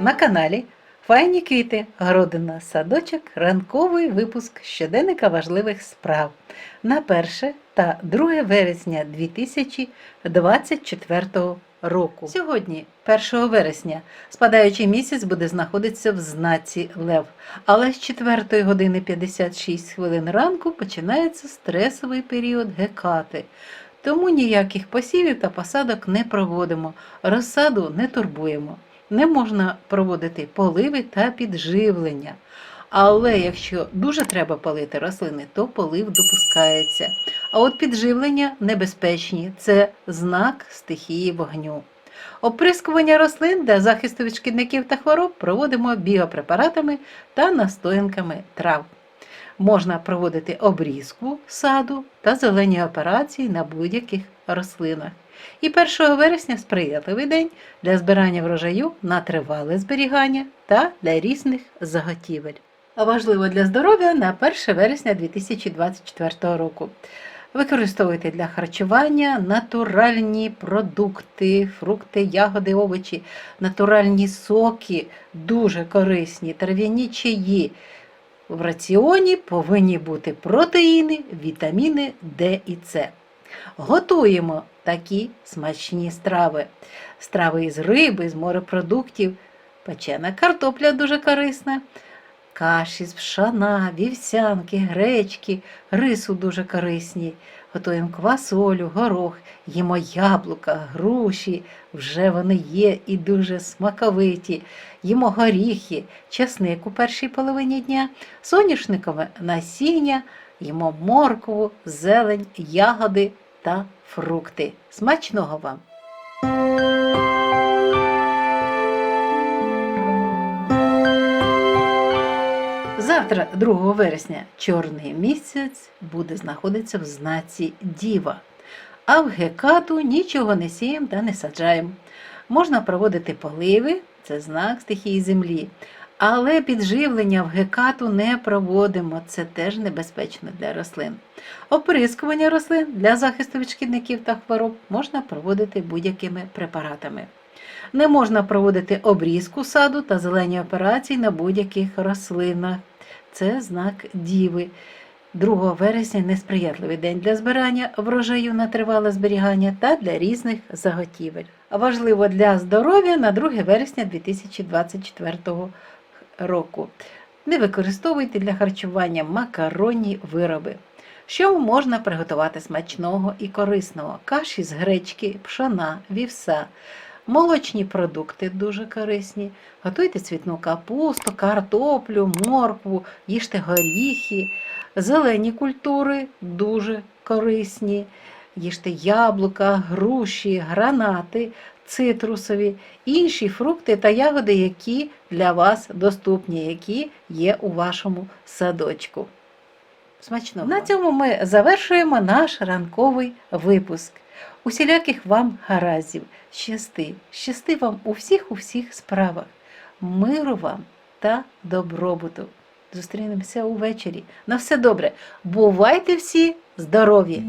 на каналі Файні квіти, городина, садочок, ранковий випуск щоденника важливих справ на 1 та 2 вересня 2024 року. Сьогодні, 1 вересня, спадаючий місяць буде знаходитися в знаці Лев, але з 4 години 56 хвилин ранку починається стресовий період гекати. Тому ніяких посівів та посадок не проводимо, розсаду не турбуємо. Не можна проводити поливи та підживлення. Але якщо дуже треба полити рослини, то полив допускається. А от підживлення небезпечні це знак стихії вогню. Оприскування рослин для захисту від шкідників та хвороб проводимо біопрепаратами та настоянками трав. Можна проводити обрізку саду та зелені операції на будь-яких рослинах. І 1 вересня сприятливий день для збирання врожаю на тривале зберігання та для різних заготівель. Важливо для здоров'я на 1 вересня 2024 року. Використовуйте для харчування натуральні продукти, фрукти, ягоди, овочі, натуральні соки, дуже корисні, трав'яні чаї. В раціоні повинні бути протеїни, вітаміни Д і С. Готуємо такі смачні страви. Страви із риби, з морепродуктів, печена картопля дуже корисна, каші з пшана, вівсянки, гречки, рису дуже корисні. Готуємо квасолю, горох, їмо яблука, груші, вже вони є і дуже смаковиті. Їмо горіхи, чесник у першій половині дня, соняшникове насіння, їмо моркву, зелень, ягоди та фрукти. Смачного вам! Завтра, 2 вересня, чорний місяць буде знаходитися в знаці Діва, а в гекату нічого не сіємо та не саджаємо. Можна проводити поливи, це знак стихії землі, але підживлення в гекату не проводимо, це теж небезпечно для рослин. Оприскування рослин для захисту від шкідників та хвороб можна проводити будь-якими препаратами. Не можна проводити обрізку саду та зелені операції на будь-яких рослинах. Це знак діви. 2 вересня несприятливий день для збирання врожаю на тривале зберігання та для різних заготівель. Важливо для здоров'я на 2 вересня 2024 року. Не використовуйте для харчування макаронні вироби. Що можна приготувати смачного і корисного? Каші з гречки, пшона, вівса. Молочні продукти дуже корисні. Готуйте цвітну капусту, картоплю, моркву, їжте горіхи, зелені культури дуже корисні. Їжте яблука, груші, гранати, цитрусові, інші фрукти та ягоди, які для вас доступні, які є у вашому садочку. Смачного! На цьому ми завершуємо наш ранковий випуск. Усіляких вам гараздів, щасти, щасти вам у всіх у всіх справах, миру вам та добробуту. Зустрінемося увечері. На все добре. Бувайте всі здорові!